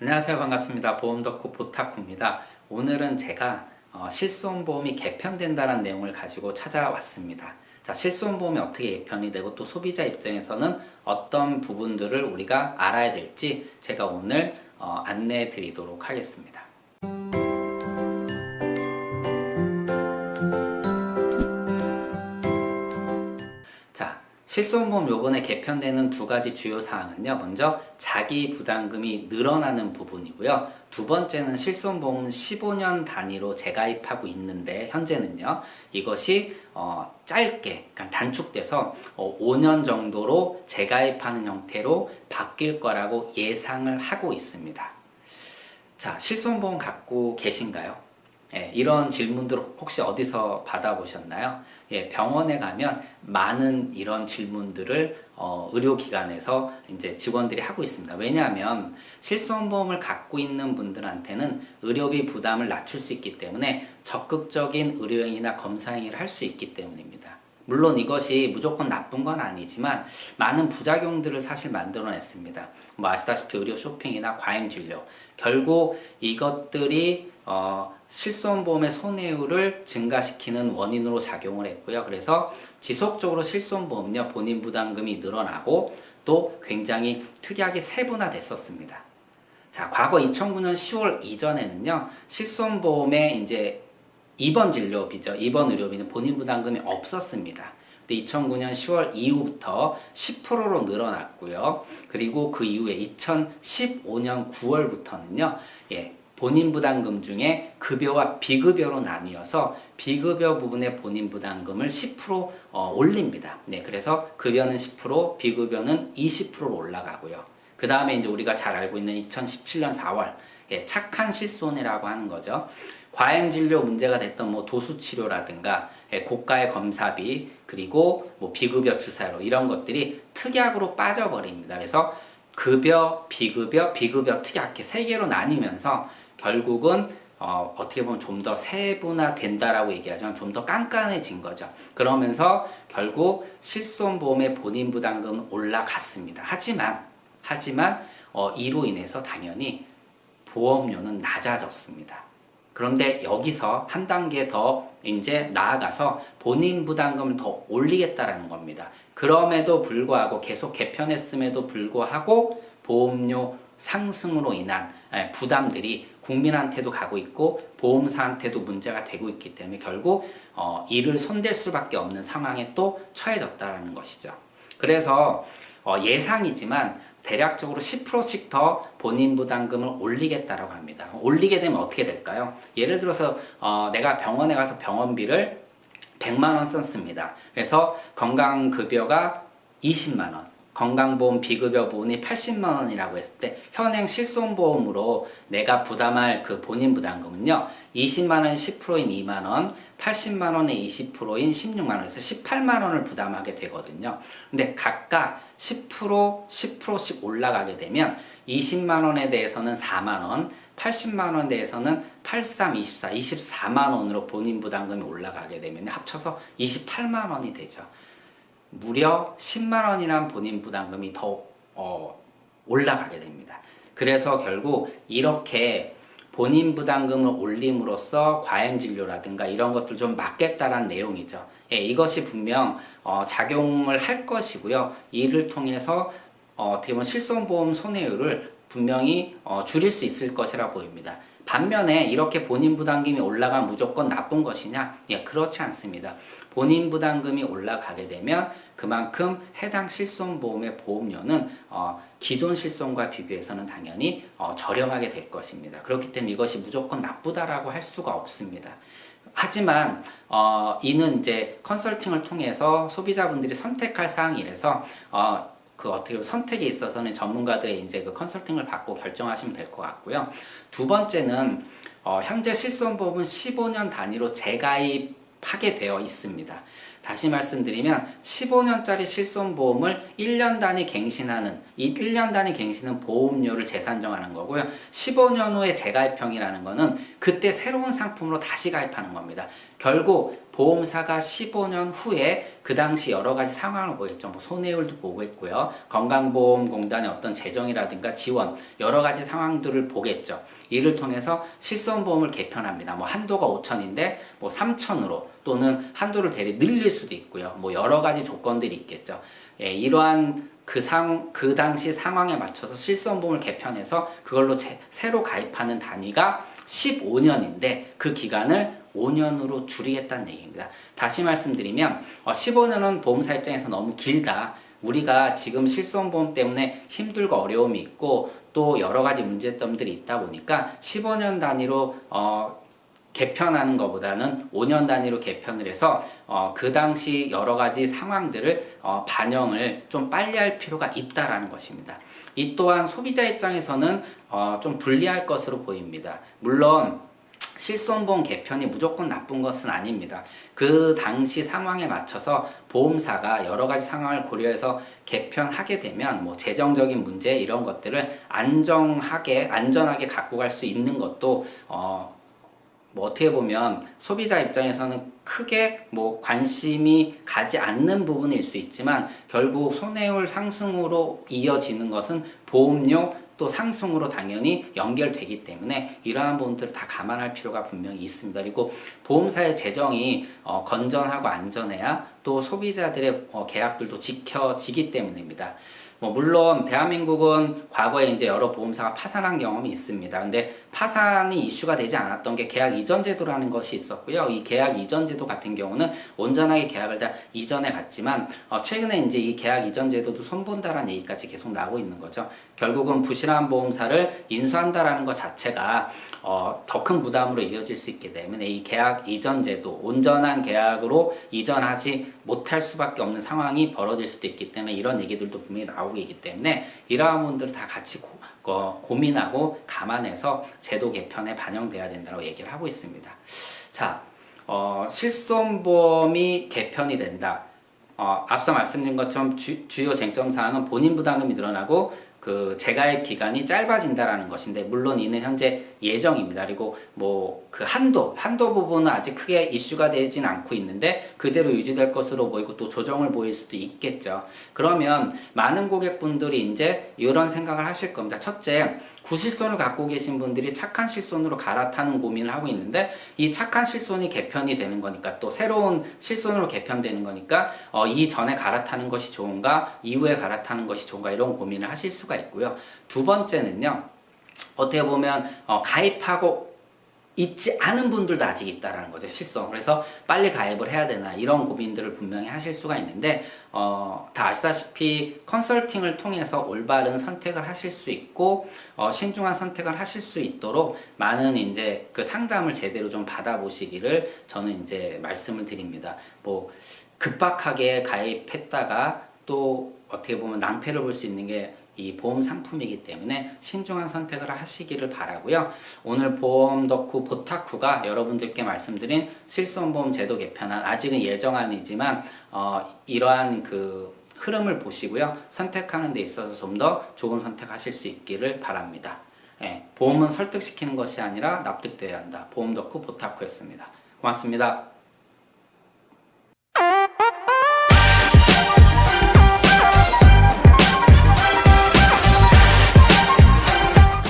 안녕하세요. 반갑습니다. 보험덕후 보타쿠입니다. 오늘은 제가 어, 실손보험이 개편된다는 내용을 가지고 찾아왔습니다. 자, 실손보험이 어떻게 개편이 되고 또 소비자 입장에서는 어떤 부분들을 우리가 알아야 될지 제가 오늘 어, 안내해 드리도록 하겠습니다. 실손보험 요번에 개편되는 두 가지 주요 사항은요. 먼저 자기 부담금이 늘어나는 부분이고요. 두 번째는 실손보험은 15년 단위로 재가입하고 있는데 현재는요. 이것이 어, 짧게 그러니까 단축돼서 어, 5년 정도로 재가입하는 형태로 바뀔 거라고 예상을 하고 있습니다. 자, 실손보험 갖고 계신가요? 예, 이런 질문들 혹시 어디서 받아보셨나요? 예, 병원에 가면 많은 이런 질문들을 어, 의료기관에서 이제 직원들이 하고 있습니다. 왜냐하면 실손보험을 갖고 있는 분들한테는 의료비 부담을 낮출 수 있기 때문에 적극적인 의료행위나 검사행위를 할 수 있기 때문입니다. 물론 이것이 무조건 나쁜 건 아니지만 많은 부작용들을 사실 만들어냈습니다. 뭐 아시다시피 의료 쇼핑이나 과잉 진료 결국 이것들이 어, 실손보험의 손해율을 증가시키는 원인으로 작용을 했고요. 그래서 지속적으로 실손보험료 본인 부담금이 늘어나고 또 굉장히 특이하게 세분화됐었습니다. 자, 과거 2009년 10월 이전에는요, 실손보험에 이제 입원 진료비죠. 입원 의료비는 본인 부담금이 없었습니다. 근데 2009년 10월 이후부터 10%로 늘어났고요. 그리고 그 이후에 2015년 9월부터는요, 예, 본인 부담금 중에 급여와 비급여로 나뉘어서 비급여 부분의 본인 부담금을 10% 어, 올립니다. 네, 그래서 급여는 10%, 비급여는 20%로 올라가고요. 그 다음에 이제 우리가 잘 알고 있는 2017년 4월 예, 착한 실손이라고 하는 거죠. 과잉 진료 문제가 됐던 뭐 도수 치료라든가 예, 고가의 검사비 그리고 뭐 비급여 주사료 이런 것들이 특약으로 빠져버립니다. 그래서 급여, 비급여, 비급여 특약 이렇게 세 개로 나뉘면서 결국은 어, 어떻게 보면 좀 더 세분화된다라고 얘기하지만 좀 더 깐깐해진 거죠. 그러면서 결국 실손보험의 본인 부담금은 올라갔습니다. 하지만 하지만 어, 이로 인해서 당연히 보험료는 낮아졌습니다. 그런데 여기서 한 단계 더 이제 나아가서 본인 부담금을 더 올리겠다라는 겁니다. 그럼에도 불구하고 계속 개편했음에도 불구하고 보험료 상승으로 인한 예, 부담들이 국민한테도 가고 있고 보험사한테도 문제가 되고 있기 때문에 결국 어, 이를 손댈 수밖에 없는 상황에 또 처해졌다라는 것이죠. 그래서 어, 예상이지만 대략적으로 10%씩 더 본인 부담금을 올리겠다라고 합니다. 올리게 되면 어떻게 될까요? 예를 들어서 어, 내가 병원에 가서 병원비를 100만 원 썼습니다. 그래서 건강급여가 20만 원, 건강보험 비급여 부분이 80만 원이라고 했을 때 현행 실손보험으로 내가 부담할 그 본인 부담금은요 20만 원 10%인 2만 원 80만 원의 20%인 16만 원에서 18만 원을 부담하게 되거든요 근데 각각 10% 10%씩 올라가게 되면 20만 원에 대해서는 4만 원 80만 원에 대해서는 83, 24, 24만 원으로 본인 부담금이 올라가게 되면 합쳐서 28만 원이 되죠. 무려 10만 원이란 본인 부담금이 더 어, 올라가게 됩니다. 그래서 결국 이렇게 본인 부담금을 올림으로써 과잉 진료라든가 이런 것들 좀 막겠다라는 내용이죠. 예, 이것이 분명 어, 작용을 할 것이고요. 이를 통해서 어, 떻게 보면 실손보험 손해율을 분명히 어, 줄일 수 있을 것이라 보입니다. 반면에 이렇게 본인 부담금이 올라가면 무조건 나쁜 것이냐? 예, 그렇지 않습니다. 본인 부담금이 올라가게 되면 그만큼 해당 실손보험의 보험료는 어, 기존 실손과 비교해서는 당연히 어, 저렴하게 될 것입니다. 그렇기 때문에 이것이 무조건 나쁘다라고 할 수가 없습니다. 하지만 어, 이는 이제 컨설팅을 통해서 소비자분들이 선택할 사항이라서 어, 그 어떻게 선택에 있어서는 전문가들의 이제 그 컨설팅을 받고 결정하시면 될 것 같고요. 두 번째는 어, 현재 실손보험은 15년 단위로 재가입하게 되어 있습니다. 다시 말씀드리면 15년짜리 실손보험을 1년 단위 갱신하는 이 1년 단위 갱신은 보험료를 재산정하는 거고요. 15년 후에 재가입형이라는 거는 그때 새로운 상품으로 다시 가입하는 겁니다. 결국 보험사가 15년 후에 그 당시 여러 가지 상황을 보겠죠. 뭐 손해율도 보겠고요. 건강보험공단의 어떤 재정이라든가 지원 여러 가지 상황들을 보겠죠. 이를 통해서 실손보험을 개편합니다. 뭐 한도가 5천인데 뭐 3천으로 또는 한도를 대리 늘릴 수도 있고요. 뭐 여러 가지 조건들이 있겠죠. 예, 이러한 그 상, 그 당시 상황에 맞춰서 실손보험을 개편해서 그걸로 제- 새로 가입하는 단위가 15년인데 그 기간을 5년으로 줄이겠다는 얘기입니다. 다시 말씀드리면 어, 15년은 보험사 입장에서 너무 길다. 우리가 지금 실손보험 때문에 힘들고 어려움이 있고 또 여러 가지 문제점들이 있다 보니까 15년 단위로 어, 개편하는 것보다는 5년 단위로 개편을 해서 어, 그 당시 여러 가지 상황들을 어, 반영을 좀 빨리 할 필요가 있다라는 것입니다. 이 또한 소비자 입장에서는 어, 좀 불리할 것으로 보입니다. 물론 실손보험 개편이 무조건 나쁜 것은 아닙니다. 그 당시 상황에 맞춰서 보험사가 여러 가지 상황을 고려해서 개편하게 되면 뭐 재정적인 문제 이런 것들을 안정하게 안전하게 갖고 갈 수 있는 것도 어, 뭐 어떻게 보면 소비자 입장에서는 크게 뭐 관심이 가지 않는 부분일 수 있지만 결국 손해율 상승으로 이어지는 것은 보험료 또 상승으로 당연히 연결되기 때문에 이러한 부분들을 다 감안할 필요가 분명히 있습니다. 그리고 보험사의 재정이 어, 건전하고 안전해야 또 소비자들의 어, 계약들도 지켜지기 때문입니다. 뭐 물론 대한민국은 과거에 이제 여러 보험사가 파산한 경험이 있습니다. 근데 파산이 이슈가 되지 않았던 게 계약 이전 제도라는 것이 있었고요. 이 계약 이전 제도 같은 경우는 온전하게 계약을 다 이전해 갔지만 어, 최근에 이제 이 계약 이전 제도도 손본다라는 얘기까지 계속 나오고 있는 거죠. 결국은 부실한 보험사를 인수한다라는 것 자체가 어, 더 큰 부담으로 이어질 수 있기 때문에 이 계약 이전 제도, 온전한 계약으로 이전하지 못할 수밖에 없는 상황이 벌어질 수도 있기 때문에 이런 얘기들도 분명히 나오고 있기 때문에 이러한 부분들을 다 같이 고, 어, 고민하고 감안해서 제도 개편에 반영돼야 된다고 얘기를 하고 있습니다. 자, 어, 실손보험이 개편이 된다. 어, 앞서 말씀드린 것처럼 주, 주요 쟁점 사항은 본인 부담금이 늘어나고 그 재가입 기간이 짧아진다라는 것인데 물론 이는 현재 예정입니다. 그리고 뭐 그 한도 한도 부분은 아직 크게 이슈가 되진 않고 있는데 그대로 유지될 것으로 보이고 또 조정을 보일 수도 있겠죠. 그러면 많은 고객분들이 이제 이런 생각을 하실 겁니다. 첫째, 구실손을 갖고 계신 분들이 착한 실손으로 갈아타는 고민을 하고 있는데 이 착한 실손이 개편이 되는 거니까 또 새로운 실손으로 개편되는 거니까 어, 이 전에 갈아타는 것이 좋은가 이후에 갈아타는 것이 좋은가 이런 고민을 하실 수가 있고요. 두 번째는요. 어떻게 보면 어, 가입하고 있지 않은 분들도 아직 있다라는 거죠 실손 그래서 빨리 가입을 해야 되나 이런 고민들을 분명히 하실 수가 있는데 어, 다 아시다시피 컨설팅을 통해서 올바른 선택을 하실 수 있고 어, 신중한 선택을 하실 수 있도록 많은 이제 그 상담을 제대로 좀 받아보시기를 저는 이제 말씀을 드립니다. 뭐 급박하게 가입했다가 또 어떻게 보면 낭패를 볼 수 있는 게 이 보험 상품이기 때문에 신중한 선택을 하시기를 바라고요. 오늘 보험 덕후 보타쿠가 여러분들께 말씀드린 실손보험 제도 개편안 아직은 예정안이지만 어, 이러한 그 흐름을 보시고요. 선택하는 데 있어서 좀 더 좋은 선택하실 수 있기를 바랍니다. 예, 보험은 설득시키는 것이 아니라 납득돼야 한다. 보험 덕후 보타쿠였습니다. 고맙습니다.